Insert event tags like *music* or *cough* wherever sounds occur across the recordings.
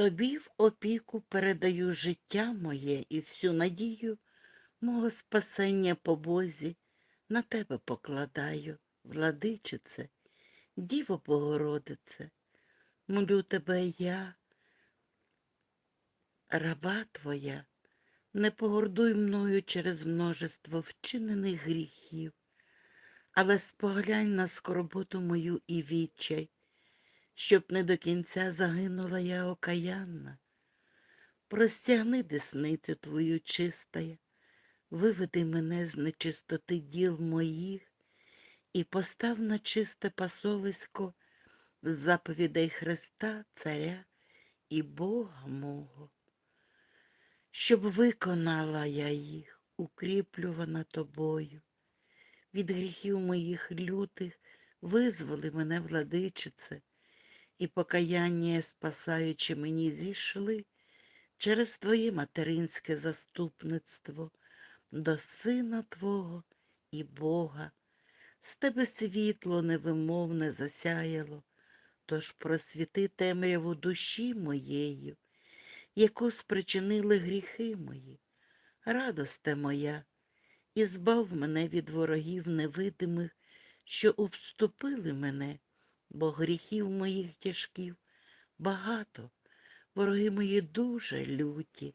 Тобі в опіку передаю життя моє і всю надію мого спасення по Бозі на тебе покладаю, владичице, Діво Богородице, молю тебе я, раба твоя, не погордуй мною через множество вчинених гріхів, але споглянь на скорботу мою і відчай, щоб не до кінця загинула я окаянна. Простягни десницю твою чистая, виведи мене з нечистоти діл моїх і постав на чисте пасовисько заповідей Христа, Царя і Бога мого. Щоб виконала я їх, укріплювана тобою. Від гріхів моїх лютих визволи мене, владичице, і покаяння, спасаючи мені, зійшли через Твоє материнське заступництво до Сина Твого і Бога. З тебе світло невимовне засяяло, тож просвіти темряву душі моєю, яку спричинили гріхи мої. Радосте моя, і збав мене від ворогів невидимих, що обступили мене, бо гріхів моїх тяжків багато, вороги мої дуже люті,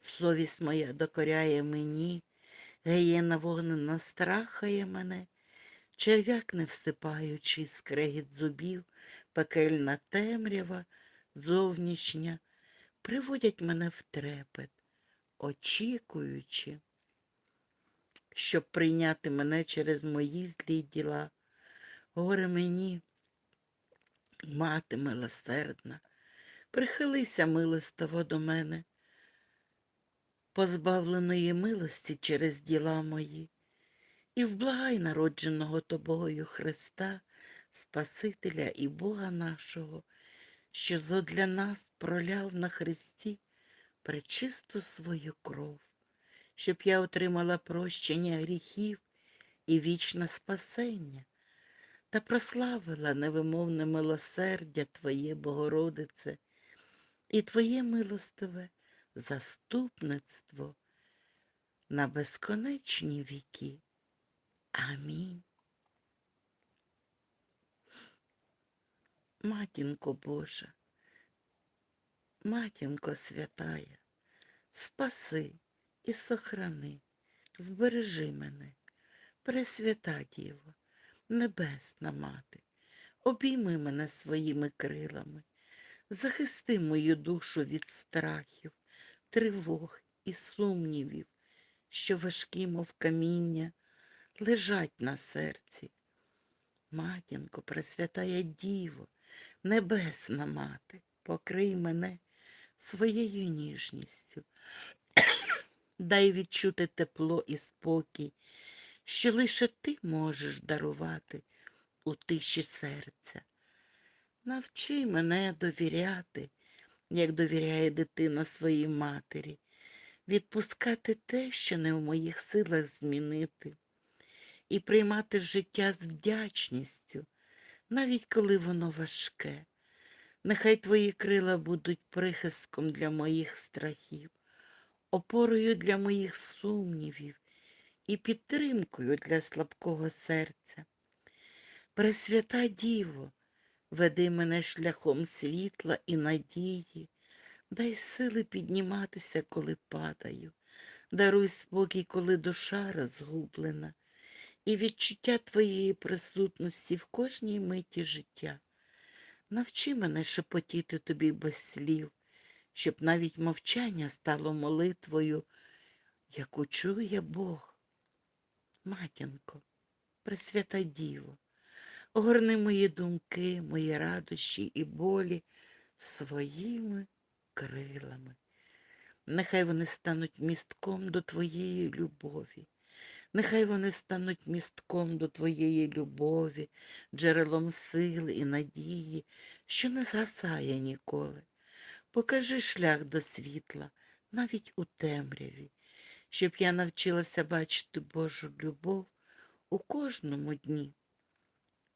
совість моя докоряє мені, геєна вогнена страхає мене, черв'як не всипаючий, скрегіт зубів, пекельна темрява, зовнішня, приводять мене в трепет, очікуючи, щоб прийняти мене через мої злі діла. Горе мені, мати милосердна, прихилися милостиво до мене, позбавленої милості через діла мої, і вблагай народженого тобою Христа, Спасителя і Бога нашого, що зодля нас проляв на Христі пречисту свою кров, щоб я отримала прощення гріхів і вічне спасення, та прославила невимовне милосердя Твоє, Богородице, і Твоє милостиве заступництво на безконечні віки. Амінь. Матінко Божа, Матінко святая, спаси і сохрани, збережи мене, Пресвята Діво, Небесна Мати, обійми мене своїми крилами, захисти мою душу від страхів, тривог і сумнівів, що важкі, мов каміння, лежать на серці. Матінко, Пресвятая Діво, Небесна Мати, покрий мене своєю ніжністю. *coughs* Дай відчути тепло і спокій, що лише ти можеш дарувати у тиші серця. Навчи мене довіряти, як довіряє дитина своїй матері, відпускати те, що не в моїх силах змінити, і приймати життя з вдячністю, навіть коли воно важке. Нехай твої крила будуть прихистком для моїх страхів, опорою для моїх сумнівів і підтримкою для слабкого серця. Пресвята Діво, веди мене шляхом світла і надії, дай сили підніматися, коли падаю, даруй спокій, коли душа розгублена, і відчуття твоєї присутності в кожній миті життя. Навчи мене шепотіти тобі без слів, щоб навіть мовчання стало молитвою, яку чує Бог. Матінко, Пресвята Діво, огорни мої думки, мої радощі і болі своїми крилами. Нехай вони стануть містком до Твоєї любові. Нехай вони стануть містком до Твоєї любові, джерелом сили і надії, що не згасає ніколи. Покажи шлях до світла, навіть у темряві, щоб я навчилася бачити Божу любов у кожному дні.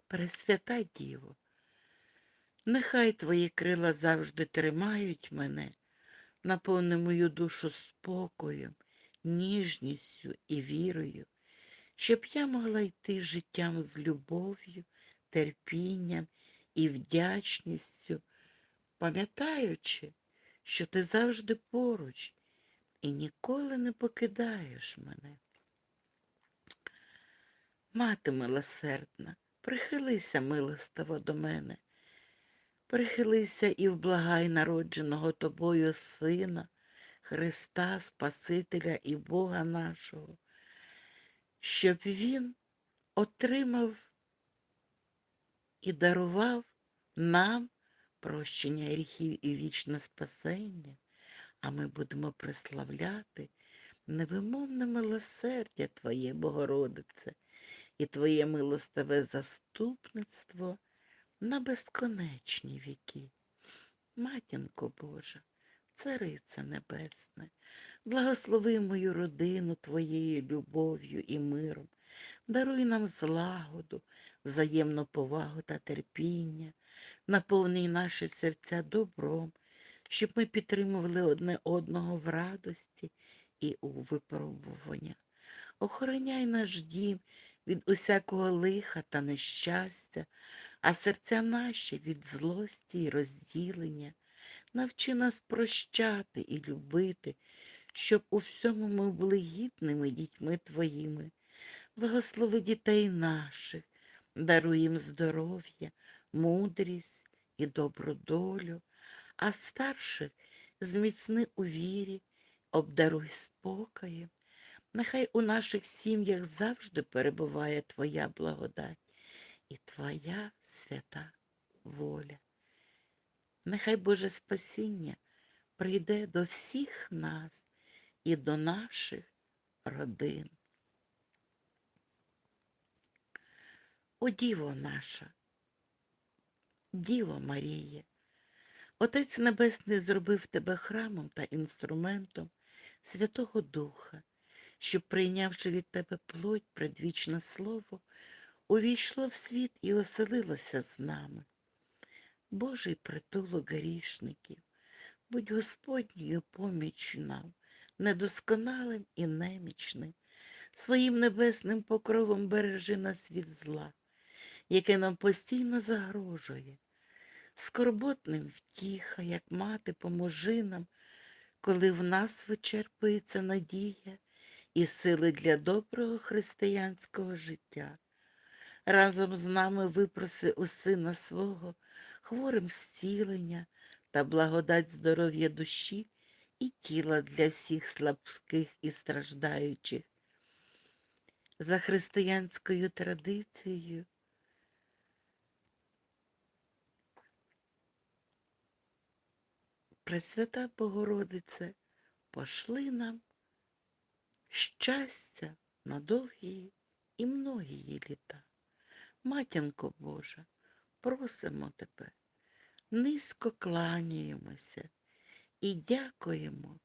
Пресвята Діво, Нехай твої крила завжди тримають мене, наповни мою душу спокоєм, ніжністю і вірою, щоб я могла йти життям з любов'ю, терпінням і вдячністю, пам'ятаючи, що ти завжди поруч і ніколи не покидаєш мене. Мати милосердна, прихилися милостиво до мене, прихилися і вблагай народженого тобою Сина, Христа, Спасителя і Бога нашого, щоб Він отримав і дарував нам прощення гріхів і вічне спасення, а ми будемо прославляти невимовне милосердя Твоє, Богородице, і Твоє милостиве заступництво на безконечні віки. Матінко Божа, Царице Небесне, благослови мою родину Твоєю любов'ю і миром, даруй нам злагоду, взаємну повагу та терпіння, наповнюй наші серця добром, щоб ми підтримували одне одного в радості і у випробуваннях. Охороняй наш дім від усякого лиха та нещастя, а серця наші від злості і розділення. Навчи нас прощати і любити, щоб у всьому ми були гідними дітьми Твоїми. Благослови дітей наших, даруй їм здоров'я, мудрість і добру долю, а старших зміцни у вірі, обдаруй спокоєм. Нехай у наших сім'ях завжди перебуває Твоя благодать і Твоя свята воля. Нехай Боже спасіння прийде до всіх нас і до наших родин. О Діво наша, Діво Маріє, Отець Небесний зробив тебе храмом та інструментом Святого Духа, щоб, прийнявши від тебе плоть предвічне слово, увійшло в світ і оселилося з нами. Божий притулок грішників, будь Господньою поміч нам, недосконалим і немічним, своїм небесним покровом бережи нас від зла, яке нам постійно загрожує. Скорботним втіха, як мати, поможи нам, коли в нас вичерпується надія і сили для доброго християнського життя. Разом з нами випроси у сина свого хворим зцілення та благодать здоров'я душі і тіла для всіх слабких і страждаючих. За християнською традицією Пресвята Богородице, пошли нам щастя на довгі і многії літа. Матінко Божа, просимо тебе, низько кланяємося і дякуємо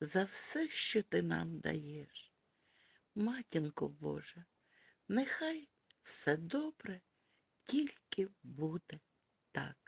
за все, що ти нам даєш. Матінко Божа, нехай все добре тільки буде так.